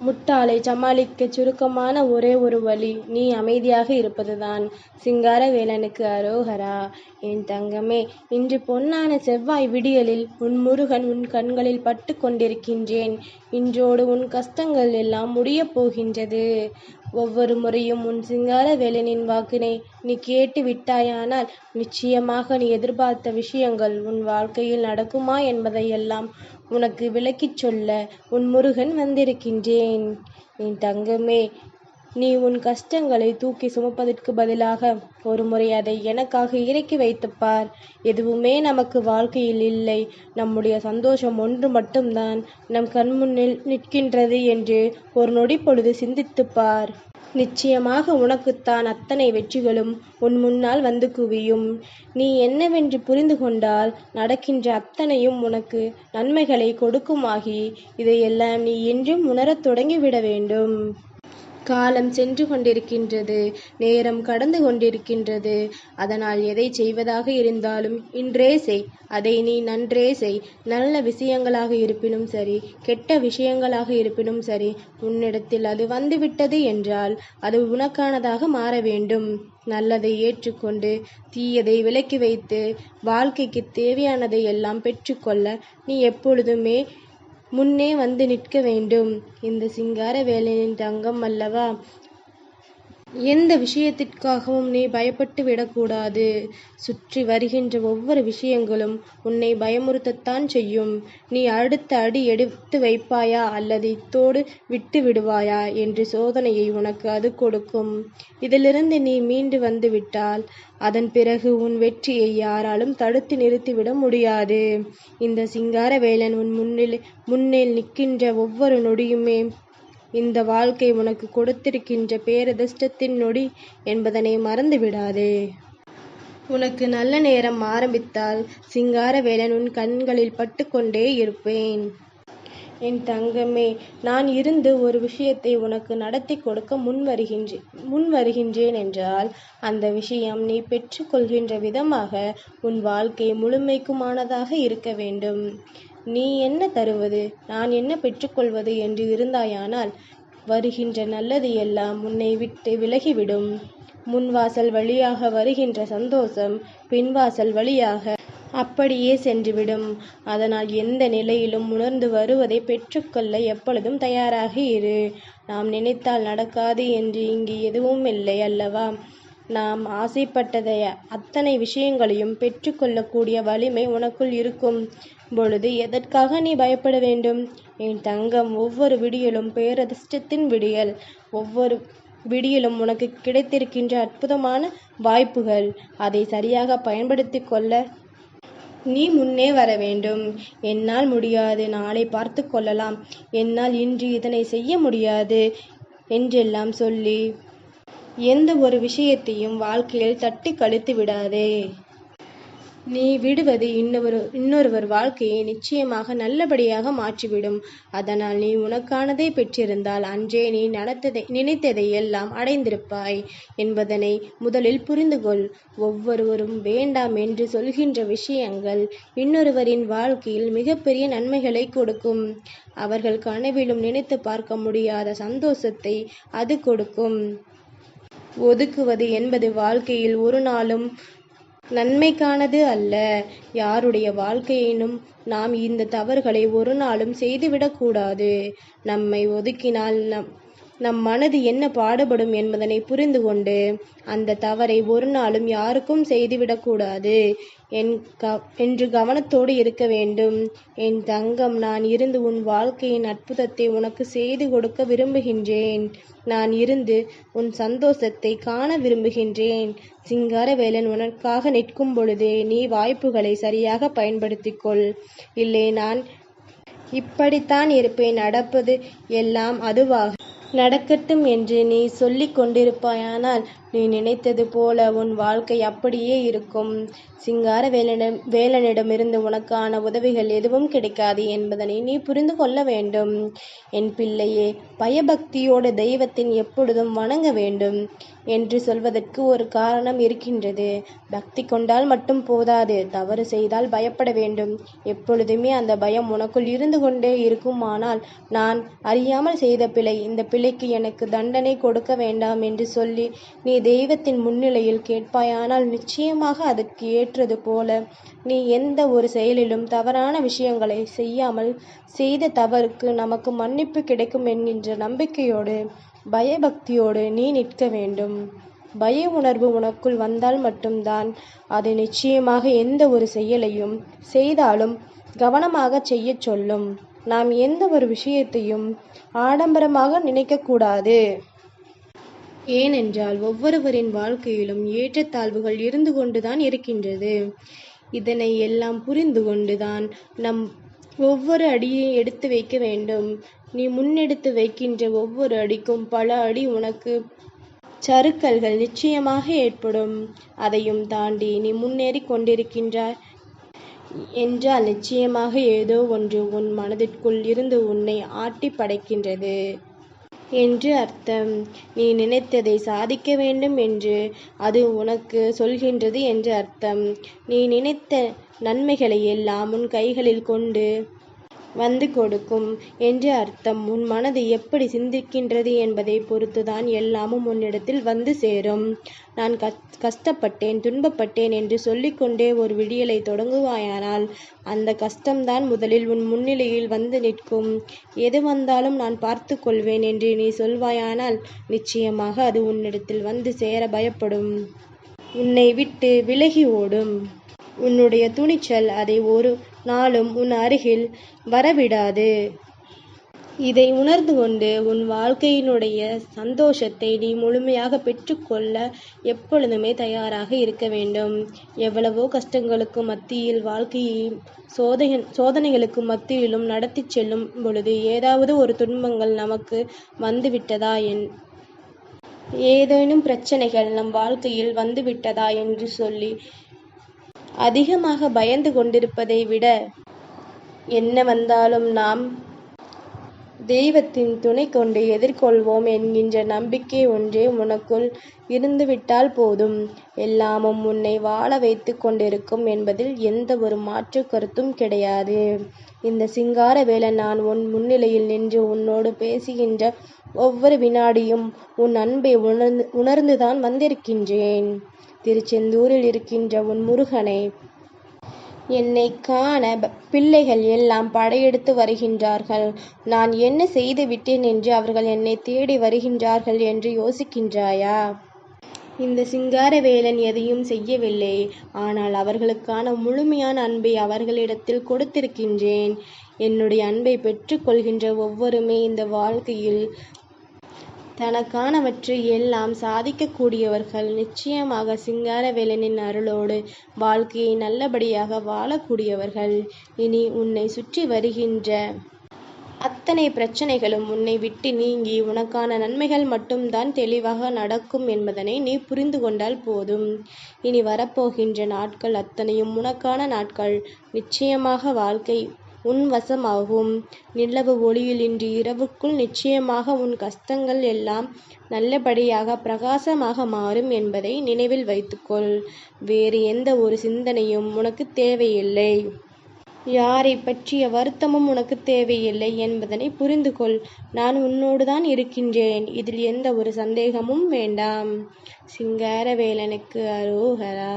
முட்டாளை சமாளிக்கச் சுருக்கமான ஒரே ஒரு வழி நீ அமைதியாக இருப்பதுதான். சிங்காரவேலனுக்கு அரோகரா. என் தங்கமே இன்று பொன்னான செவ்வாய் விடியலில் உன் முருகன் உன் கண்களில் பட்டு கொண்டிருக்கின்றேன். இன்றோடு உன் கஷ்டங்கள் எல்லாம் முடியப் போகின்றது. ஒவ்வொரு முறையும் உன் சிங்காரவேலனின் வாக்கினை நீ கேட்டு விட்டாயானால் நிச்சயமாக நீ எதிர்பார்த்த விஷயங்கள் உன் வாழ்க்கையில் நடக்குமா என்பதையெல்லாம் உனக்கு விளக்கிச் சொல்ல உன் முருகன் வந்திருக்கின்றேன். என் தங்கமே நீ உன் கஷ்டங்களை தூக்கி சுமப்பதற்கு பதிலாக ஒருமுறை அதை எனக்காக இறக்கி வைத்துப் பார். எதுவுமே நமக்கு வாழ்க்கையில் இல்லை. நம்முடைய சந்தோஷம் ஒன்று மட்டும்தான் நம் கண்முன்னில் நிற்கின்றது என்று ஒரு நொடிப்பொழுது சிந்தித்துப் பார். நிச்சயமாக உனக்குத்தான் அத்தனை வெற்றிகளும் உன் முன்னால் வந்து குவியும். நீ என்னவென்று புரிந்து கொண்டால் நடக்கின்ற அத்தனையும் உனக்கு நன்மைகளை கொடுக்குமாகி இதையெல்லாம் நீ என்றும் உணரத் தொடங்கிவிட வேண்டும். காலம் சென்று கொண்டிருக்கின்றது. நேரம் கடந்து கொண்டிருக்கின்றது. அதனால் எதை செய்வதாக இருந்தாலும் இன்றே செய். அதை நீ நன்றே செய். நல்ல விஷயங்களாக இருப்பினும் சரி கெட்ட விஷயங்களாக இருப்பினும் சரி உன்னிடத்தில் அது வந்துவிட்டது என்றால் அது உனக்கானதாக மாற வேண்டும். நல்லதை ஏற்றுக்கொண்டு தீயதை விலக்கி வைத்து வாழ்க்கைக்கு தேவையானதை எல்லாம் பெற்றுக்கொள்ள நீ எப்பொழுதுமே முன்னே வந்து நிற்க வேண்டும். இந்த சிங்கார வேலையின் தங்கம் அல்லவா? எந்த விஷயத்திற்காகவும் நீ பயப்பட்டு விடக்கூடாது. சுற்றி வருகின்ற ஒவ்வொரு விஷயங்களும் உன்னை பயமுறுத்தத்தான் செய்யும். நீ அடுத்த அடி எடுத்து வைப்பாயா அல்லது இத்தோடு விட்டு விடுவாயா என்ற சோதனையை உனக்கு அது கொடுக்கும். இதிலிருந்து நீ மீண்டு வந்து விட்டால் அதன் பிறகு உன் வெற்றியை யாராலும் தடுத்து நிறுத்திவிட முடியாது. இந்த சிங்காரவேலன் உன் முன்னில் நிற்கின்ற ஒவ்வொரு நொடியுமே இந்த வாழ்க்கை உனக்கு கொடுத்திருக்கின்ற பேரதிர்ஷ்டத்தின் நொடி என்பதனை மறந்து விடாதே. உனக்கு நல்ல நேரம் ஆரம்பித்தால் சிங்காரவேலன் உன் கண்களில் பட்டுக்கொண்டே இருப்பேன். என் தங்கமே நான் இருந்து ஒரு விஷயத்தை உனக்கு நடத்திக் கொடுக்க முன் வருகின்றேன் என்றால் அந்த விஷயம் நீ பெற்றுக்கொள்கின்ற விதமாக உன் வாழ்க்கை முழுமைக்குமானதாக இருக்க வேண்டும். நீ என்ன தருவது நான் என்ன பெற்றுக்கொள்வது என்று இருந்தாயானால் வருகின்ற நல்லது எல்லாம் உன்னை விட்டு விலகிவிடும். முன் வாசல் வழியாக வருகின்ற சந்தோஷம் பின்வாசல் வழியாக அப்படியே சென்றுவிடும். அதனால் எந்த நிலையிலும் உணர்ந்து வருவதை பெற்றுக்கொள்ள எப்பொழுதும் தயாராக இரு. நாம் நினைத்தால் நடக்காது என்று இங்கு எதுவுமில்லை அல்லவா? நாம் ஆசைப்பட்டதை அத்தனை விஷயங்களையும் பெற்றுக்கொள்ளக்கூடிய வலிமை உனக்குள் இருக்கும் பொழுது எதற்காக நீ பயப்பட வேண்டும்? என் தங்கம் ஒவ்வொரு விடியலும் பேரதிர்ஷ்டத்தின் விடியல். ஒவ்வொரு விடியலும் உனக்கு கிடைத்திருக்கின்ற அற்புதமான வாய்ப்புகள். அதை சரியாக பயன்படுத்திக் கொள்ள நீ முன்னே வர வேண்டும். என்னால் முடியாது நாளை பார்த்து கொள்ளலாம் என்னால் இன்று இதனை செய்ய முடியாது என்றெல்லாம் சொல்லி எந்த ஒரு விஷயத்தையும் வாழ்க்கையில் தட்டிக் கழித்து விடாதே. நீ விடுவது இன்னொரு இன்னொருவர் வாழ்க்கையை நிச்சயமாக நல்லபடியாக மாற்றிவிடும். அதனால் நீ உனக்கானதை பெற்றிருந்தால் அன்றே நீ நடத்ததை நினைத்ததை எல்லாம் அடைந்திருப்பாய் என்பதனை முதலில் புரிந்து கொள். ஒவ்வொருவரும் வேண்டாம் என்று சொல்கின்ற விஷயங்கள் இன்னொருவரின் வாழ்க்கையில் மிகப்பெரிய நன்மைகளை கொடுக்கும். அவர்கள் கனவிலும் நினைத்துப் பார்க்க முடியாத சந்தோஷத்தை அது கொடுக்கும். ஒதுக்குவது என்பது வாழ்க்கையில் ஒரு நாளும் நன்மைக்கானது அல்ல. யாருடைய வாழ்க்கையினும் நாம் இந்த தவறுகளை ஒரு நாளும் செய்துவிடக்கூடாது நம்மை ஒதுக்கினால் நம் நம் மனது என்ன பாடுபடும் என்பதனை புரிந்து கொண்டு அந்த தவறை ஒரு நாளும் யாருக்கும் செய்துவிடக்கூடாது என் க என்று கவனத்தோடு இருக்க வேண்டும். என் தங்கம் நான் இருந்து உன் வாழ்க்கையின் அற்புதத்தை உனக்கு செய்து கொடுக்க விரும்புகின்றேன். நான் இருந்து உன் சந்தோஷத்தை காண விரும்புகின்றேன். சிங்காரவேலன் உனக்காக நிற்கும் பொழுதே நீ வாய்ப்புகளை சரியாக பயன்படுத்திக் கொள். இல்லை நான் இப்படித்தான் இருப்பேன் நடப்பது எல்லாம் அதுவாக நடக்கட்டும் என்று நீ சொல்லிக் கொண்டிருப்பாயானால் நீ நினைத்தது போல உன் வாழ்க்கை அப்படியே இருக்கும். சிங்கார வேலனிடம் வேலனிடமிருந்து உனக்கான உதவிகள் எதுவும் கிடைக்காது என்பதனை நீ புரிந்து கொள்ள வேண்டும். என் பிள்ளையே பயபக்தியோடு தெய்வத்தின் எப்பொழுதும் வணங்க வேண்டும் என்று சொல்வதற்கு ஒரு காரணம் இருக்கின்றது. பக்தி கொண்டால் மட்டும் போதாது. தவறு செய்தால் பயப்பட வேண்டும். எப்பொழுதுமே அந்த பயம் உனக்குள் இருந்து கொண்டே இருக்குமானால் நான் அறியாமல் செய்த பிழை இந்த பிழைக்கு எனக்கு தண்டனை கொடுக்க வேண்டாம் என்று சொல்லி நீ தெய்வத்தின் முன்னிலையில் கேட்பாயானால் நிச்சயமாக அதற்கு ஏற்றது போல நீ எந்த ஒரு செயலிலும் தவறான விஷயங்களை செய்யாமல் செய்த தவறுக்கு நமக்கு மன்னிப்பு கிடைக்கும் என்கின்ற நம்பிக்கையோடு பயபக்தியோடு நீ நிற்க வேண்டும். பய உணர்வு உனக்குள் வந்தால் மட்டும்தான் அது நிச்சயமாக எந்த ஒரு செயலையும் செய்தாலும் கவனமாக செய்யச் சொல்லும். நாம் எந்த ஒரு விஷயத்தையும் ஆடம்பரமாக நினைக்கக்கூடாது ஏனென்றால் ஒவ்வொருவரின் வாழ்க்கையிலும் ஏற்றத்தாழ்வுகள் இருந்து கொண்டுதான் இருக்கின்றது. இதனை எல்லாம் புரிந்து கொண்டுதான் நம் ஒவ்வொரு அடியை எடுத்து வைக்க வேண்டும். நீ முன்னெடுத்து வைக்கின்ற ஒவ்வொரு அடிக்கும் பல அடி உனக்கு சறுக்கல்கள் நிச்சயமாக ஏற்படும். அதையும் தாண்டி நீ முன்னேறி கொண்டிருக்கின்றாய் என்றால் நிச்சயமாக ஏதோ ஒன்று உன் மனதிற்குள் இருந்து உன்னை ஆட்டி படைக்கின்றது. என்று அர்த்தம். நீ நினைத்ததை சாதிக்க வேண்டும் என்று அது உனக்கு சொல்கின்றது என்று அர்த்தம். நீ நினைத்த நன்மைகளை எல்லாம் உன் கைகளில் கொண்டு வந்து கொடுக்கும் என்று அர்த்தம். உன் மனது எப்படி சிந்திக்கின்றது என்பதை பொறுத்துதான் எல்லாமும் உன்னிடத்தில் வந்து சேரும். நான் கஷ்டப்பட்டேன் துன்பப்பட்டேன் என்று சொல்லிக்கொண்டே ஒரு விடியலை தொடங்குவாயானால் அந்த கஷ்டம்தான் முதலில் உன் முன்னிலையில் வந்து நிற்கும். எது வந்தாலும் நான் பார்த்து கொள்வேன் என்று நீ சொல்வாயானால் நிச்சயமாக அது உன்னிடத்தில் வந்து சேர பயப்படும். உன்னை விட்டு விலகி ஓடும். உன்னுடைய துணிச்சல் அதை ஒரு நாளும் உன் அருகில் வரவிடாது. இதை உணர்ந்து கொண்டு உன் வாழ்க்கையினுடைய சந்தோஷத்தை நீ முழுமையாக பெற்றுக்கொள்ள எப்பொழுதுமே தயாராக இருக்க வேண்டும். எவ்வளவோ கஷ்டங்களுக்கு மத்தியில் வாழ்க்கையை சோதனை சோதனைகளுக்கு மத்தியிலும் நடத்தி செல்லும் பொழுது ஏதாவது ஒரு துன்பங்கள் நமக்கு வந்துவிட்டதா என் ஏதேனும் பிரச்சனைகள் நம் வாழ்க்கையில் வந்துவிட்டதா என்று சொல்லி அதிகமாக பயந்து கொண்டிருப்பதை விட என்ன வந்தாலும் நாம் தெய்வத்தின் துணை கொண்டு எதிர்கொள்வோம் என்கின்ற நம்பிக்கை ஒன்றே உனக்குள் இருந்துவிட்டால் போதும். எல்லாமும் உன்னை வாழ வைத்து கொண்டிருக்கும் என்பதில் எந்த ஒரு மாற்று கருத்தும் கிடையாது. இந்த சிங்கார வேலை நான் உன் முன்னிலையில் நின்று உன்னோடு பேசுகின்ற ஒவ்வொரு வினாடியும் உன் அன்பை உணர்ந்து உணர்ந்துதான் வந்திருக்கின்றேன். திருச்செந்தூரில் இருக்கின்ற உன் முருகனை. என்னை காண பிள்ளைகள் எல்லாம் படையெடுத்து வருகின்றார்கள். நான் என்ன செய்து விட்டேன் என்று அவர்கள் என்னை தேடி வருகின்றார்கள் என்று யோசிக்கின்றாயா? இந்த சிங்காரவேலன் எதையும் செய்யவில்லை. ஆனால் அவர்களுக்கான முழுமையான அன்பை அவர்களிடத்தில் கொடுத்திருக்கின்றேன். என்னுடைய அன்பை பெற்றுக்கொள்கின்ற ஒவ்வொருமே இந்த வாழ்க்கையில் தனக்கானவற்றை எல்லாம் சாதிக்கக்கூடியவர்கள் நிச்சயமாக சிங்காரவேலனின் அருளோடு வாழ்க்கையை நல்லபடியாக வாழக்கூடியவர்கள். இனி உன்னை சுற்றி வருகின்ற அத்தனை பிரச்சனைகளும் உன்னை விட்டு நீங்கி உனக்கான நன்மைகள் மட்டும்தான் தெளிவாக நடக்கும் என்பதனை நீ புரிந்து கொண்டால் போதும். இனி வரப்போகின்ற நாட்கள் அத்தனையும் உனக்கான நாட்கள். நிச்சயமாக வாழ்க்கை உன் வசமாகும் நிலவு ஒளியில் இன்று இரவுக்குள் நிச்சயமாக உன் கஷ்டங்கள் எல்லாம் நல்லபடியாக பிரகாசமாக மாறும் என்பதை நினைவில் வைத்துக்கொள். வேறு எந்த ஒரு சிந்தனையும் உனக்கு தேவையில்லை. யாரை பற்றிய வருத்தமும் உனக்கு தேவையில்லை என்பதனை புரிந்து கொள் நான் உன்னோடுதான் இருக்கின்றேன். இதில் எந்த ஒரு சந்தேகமும் வேண்டாம். சிங்காரவேலனுக்கு அரோகரா.